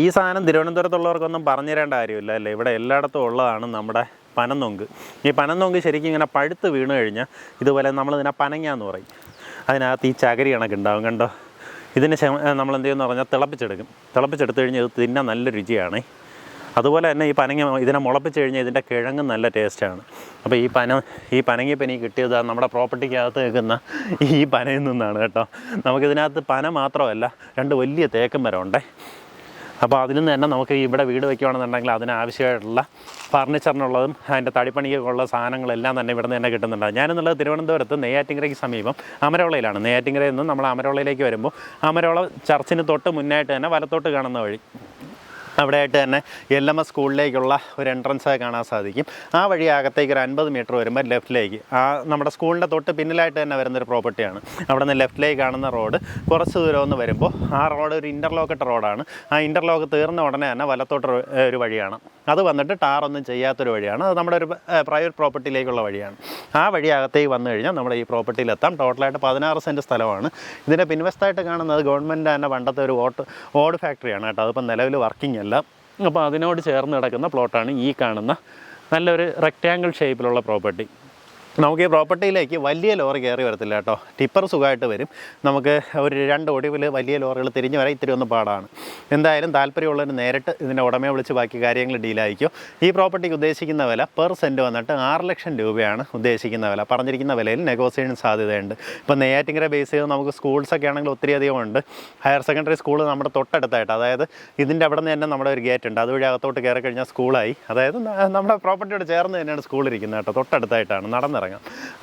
ഈ സാധനം തിരുവനന്തപുരത്തുള്ളവർക്കൊന്നും പറഞ്ഞു തരേണ്ട കാര്യമില്ല അല്ലേ? ഇവിടെ എല്ലായിടത്തും ഉള്ളതാണ് നമ്മുടെ പനന്നൊങ്ക് ഈ പനന്നൊങ്ക് ശരിക്കും ഇങ്ങനെ പഴുത്ത് വീണ് കഴിഞ്ഞാൽ ഇതുപോലെ നമ്മൾ നമ്മളിതിനെ പനങ്ങാന്ന് പറയും. അതിനകത്ത് ഈ ചകരി കണക്കുണ്ടാവും കണ്ടോ? ഇതിന് നമ്മൾ എന്ത് ചെയ്യുമെന്ന് പറഞ്ഞാൽ തിളപ്പിച്ചെടുക്കും. തിളപ്പിച്ചെടുത്ത് കഴിഞ്ഞാൽ ഇത് തിന്നാൻ നല്ല രുചിയാണ്. അതുപോലെ തന്നെ ഈ പനങ്ങ ഇതിനെ മുളപ്പിച്ച് കഴിഞ്ഞാൽ ഇതിന്റെ കിഴങ്ങ് നല്ല ടേസ്റ്റാണ്. അപ്പോൾ ഈ പന ഈ പനങ്ങിപ്പനി കിട്ടിയത് നമ്മുടെ പ്രോപ്പർട്ടിക്കകത്ത് നിൽക്കുന്ന ഈ പനയിൽ നിന്നാണ് കേട്ടോ. നമുക്കിതിനകത്ത് പന മാത്രമല്ല രണ്ട് വലിയ തേക്കും ഉണ്ടേ അപ്പോൾ അതിൽ നിന്ന് തന്നെ നമുക്ക് ഇവിടെ വീട് വയ്ക്കുകയാണെന്നുണ്ടെങ്കിൽ അതിനാവശ്യമായിട്ടുള്ള ഫർണിച്ചറിനുള്ളതും അതിന്റെ തടിപ്പണിക്കുള്ള സാധനങ്ങളെല്ലാം തന്നെ ഇവിടെ നിന്ന് തന്നെ കിട്ടുന്നുണ്ട്. ഞാനെന്നുള്ളത് തിരുവനന്തപുരത്ത് നെയ്യാറ്റിങ്കരയ്ക്ക് സമീപം അമരോളയിലാണ് നെയ്യാറ്റിങ്കരയിൽ നിന്ന് നമ്മൾ അമരോളയിലേക്ക് വരുമ്പോൾ അമരോള ചർച്ചിന് തൊട്ട് മുന്നായിട്ട് തന്നെ വലത്തോട്ട് കാണുന്ന വഴി അവിടെയായിട്ട് തന്നെ എൽ എം എസ് സ്കൂളിലേക്കുള്ള ഒരു എൻട്രൻസ് കാണാൻ സാധിക്കും. ആ വഴി അകത്തേക്ക് ഒരു അൻപത് മീറ്റർ വരുമ്പോൾ ലെഫ്റ്റിലേക്ക്. ആ നമ്മുടെ സ്കൂളിന്റെ തൊട്ട് പിന്നിലായിട്ട് തന്നെ വരുന്നൊരു പ്രോപ്പർട്ടിയാണ് അവിടെ നിന്ന് ലെഫ്റ്റിലേക്ക് കാണുന്ന റോഡ് കുറച്ച് ദൂരം ഒന്ന് വരുമ്പോൾ ആ റോഡ് ഒരു ഇന്റർലോക്കറ്റ് റോഡാണ് ആ ഇന്റർലോക്ക് തീർന്ന ഉടനെ തന്നെ വലത്തോട്ട് ഒരു വഴിയാണ്. അത് വന്നിട്ട് ടാറൊന്നും ചെയ്യാത്തൊരു വഴിയാണ്. അത് നമ്മുടെ ഒരു പ്രൈവറ്റ് പ്രോപ്പർട്ടിയിലേക്കുള്ള വഴിയാണ്. ആ വഴി അകത്തേക്ക് വന്നു കഴിഞ്ഞാൽ നമ്മുടെ ഈ പ്രോപ്പർട്ടിയിലെത്താം ടോട്ടലായിട്ട് പതിനാറ് സെന്റ് സ്ഥലമാണ്. ഇതിന്റെ പിൻവശത്തായിട്ട് കാണുന്നത് ഗവൺമെന്റ് തന്നെ പണ്ടത്തെ ഒരു ഓട്ട് ഓട് ഫാക്ടറിയാണ് കേട്ടോ. അതിപ്പോൾ നിലവിൽ വർക്കിംഗ് അല്ല. അപ്പോൾ അതിനോട് ചേർന്ന് കിടക്കുന്ന പ്ലോട്ടാണ് ഈ കാണുന്ന നല്ലൊരു റെക്റ്റാങ്കിൾ ഷേപ്പിലുള്ള പ്രോപ്പർട്ടി നമുക്ക് ഈ പ്രോപ്പർട്ടിയിലേക്ക് വലിയ ലോറി കയറി വരത്തില്ല കേട്ടോ. ടിപ്പർ സുഖമായിട്ട് വരും. നമുക്ക് ഒരു രണ്ട് ഒടിവിൽ വലിയ ലോറികൾ തിരിഞ്ഞ് വരാൻ ഇത്തിരി ഒന്ന് പാടാണ്. എന്തായാലും താല്പര്യമുള്ളവർ നേരിട്ട് ഇതിന്റെ ഉടമയെ വിളിച്ച് ബാക്കി കാര്യങ്ങൾ ഡീലായിരിക്കും ഈ പ്രോപ്പർട്ടിക്ക് ഉദ്ദേശിക്കുന്ന വില പെർ സെന്റ് വന്നിട്ട് ആറ് ലക്ഷം രൂപയാണ് ഉദ്ദേശിക്കുന്ന വില. പറഞ്ഞിരിക്കുന്ന വിലയിൽ നെഗോസിയേഷൻ സാധ്യതയുണ്ട്. ഇപ്പോൾ നെയ്യാറ്റിങ്കര ബേസ് ചെയ്ത് നമുക്ക് സ്കൂൾസൊക്കെ ആണെങ്കിൽ ഒത്തിരി അധികം ഉണ്ട്. ഹയർ സെക്കൻഡറി സ്കൂൾ നമ്മുടെ തൊട്ടടുത്തായിട്ട് അതായത് ഇതിന്റെ അവിടെ നിന്ന് തന്നെ നമ്മുടെ ഒരു ഗേറ്റ് ഉണ്ട്. അതുവഴി അകത്തോട്ട് കയറി കഴിഞ്ഞാൽ സ്കൂളായി അതായത് നമ്മുടെ പ്രോപ്പർട്ടിയോട് ചേർന്ന് തന്നെയാണ് സ്കൂൾ ഇരിക്കുന്നത് കേട്ടോ. തൊട്ടടുത്തായിട്ടാണ് നടന്നിറങ്ങാം.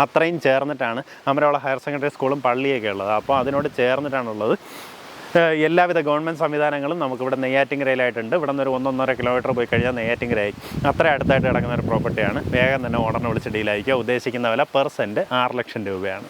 അത്രയും ചേർന്നിട്ടാണ് അമരവള ഹയർ സെക്കൻഡറി സ്കൂളും പള്ളിയൊക്കെ ഉള്ളത്. അപ്പോൾ അതിനോട് ചേർന്നിട്ടാണുള്ളത്. എല്ലാവിധ ഗവൺമെന്റ് സംവിധാനങ്ങളും നമുക്കിവിടെ നെയ്യാറ്റിങ്കരയിലായിട്ടുണ്ട് ഇവിടെ നിന്ന് ഒരു ഒന്നൊന്നര കിലോമീറ്റർ പോയി കഴിഞ്ഞാൽ നെയ്യാറ്റിങ്കരയായി അത്ര അടുത്തായിട്ട് കിടക്കുന്ന ഒരു പ്രോപ്പർട്ടിയാണ്. വേഗം തന്നെ ഓടനെ വിളിച്ച് ഡീലായിരിക്കുക. ഉദ്ദേശിക്കുന്ന വില പെർ സെന്റ് ആറ് ലക്ഷം രൂപയാണ്.